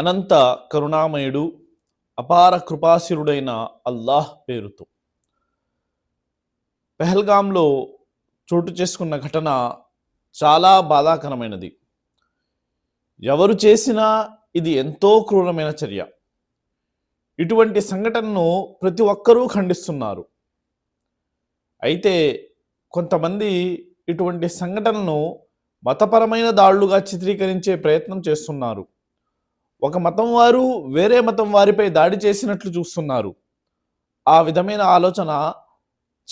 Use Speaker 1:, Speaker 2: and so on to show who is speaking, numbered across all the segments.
Speaker 1: అనంత కరుణామయుడు అపార కృపాశిరుడైన అల్లాహ్ పేరుతో. పెహల్గాంలో చోటు చేసుకున్న ఘటన చాలా బాధాకరమైనది. ఎవరు చేసినా ఇది ఎంతో క్రూరమైన చర్య. ఇటువంటి సంఘటనను ప్రతి ఒక్కరూ ఖండిస్తున్నారు. అయితే కొంతమంది ఇటువంటి సంఘటనను మతపరమైన దాడులుగా చిత్రీకరించే ప్రయత్నం చేస్తున్నారు. ఒక మతం వారు వేరే మతం వారిపై దాడి చేసినట్లు చూస్తున్నారు. ఆ విధమైన ఆలోచన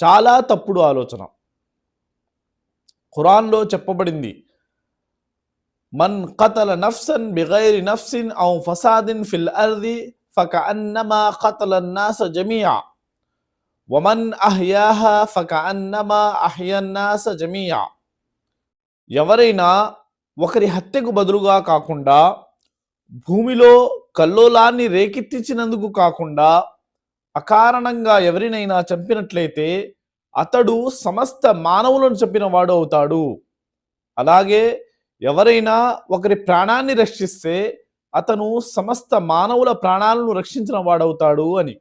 Speaker 1: చాలా తప్పుడు ఆలోచన. ఖురాన్లో చెప్పబడింది మన్ కతల నఫ్సన్ బిగైరి నఫ్సిన్ ఔ ఫసాదిన్ ఫిల్ అర్ది ఫకఅన్నమా కతల నాస జమియా. వమన్ అహ్యాహ ఫకఅన్నమా అహ్యన్నాస జమియా. ఎవరైనా ఒకరి హత్యకు బదులుగా కాకుండా భూమిలో కల్లోలాన్ని రేకెత్తించినందుకు కాకుండా అకారణంగా ఎవరినైనా చంపినట్లయితే అతడు సమస్త మానవులను చంపిన వాడు అవుతాడు. అలాగే ఎవరైనా ఒకరి ప్రాణాన్ని రక్షిస్తే అతను సమస్త మానవుల ప్రాణాలను రక్షించిన వాడవుతాడు అని.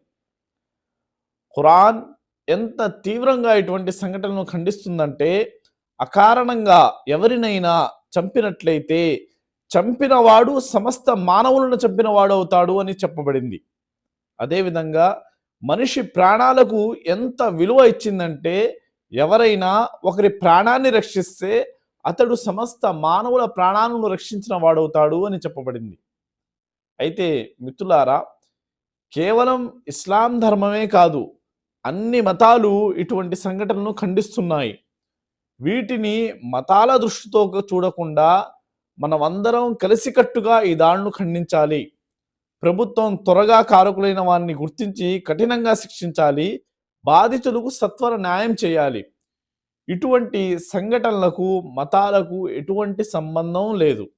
Speaker 1: ఖురాన్ ఎంత తీవ్రంగా ఇటువంటి సంఘటనను ఖండిస్తుందంటే అకారణంగా ఎవరినైనా చంపినట్లయితే చంపినవాడు సమస్త మానవులను చంపినవాడు అవుతాడు అని చెప్పబడింది. అదేవిధంగా మనిషి ప్రాణాలకు ఎంత విలువ ఇచ్చిందంటే ఎవరైనా ఒకరి ప్రాణాన్ని రక్షిస్తే అతడు సమస్త మానవుల ప్రాణాలను రక్షించిన వాడవుతాడు అని చెప్పబడింది. అయితే మిత్రులారా కేవలం ఇస్లాం ధర్మమే కాదు అన్ని మతాలు ఇటువంటి సంఘటనలను ఖండిస్తున్నాయి. వీటిని మతాల దృష్టితో చూడకుండా మనం అందరం కలిసికట్టుగా ఈ దాడులను ఖండించాలి. ప్రభుత్వం త్వరగా కారకులైన వారిని గుర్తించి కఠినంగా శిక్షించాలి. బాధితులకు సత్వర న్యాయం చేయాలి. ఇటువంటి సంఘటనలకు మతాలకు ఎటువంటి సంబంధం లేదు.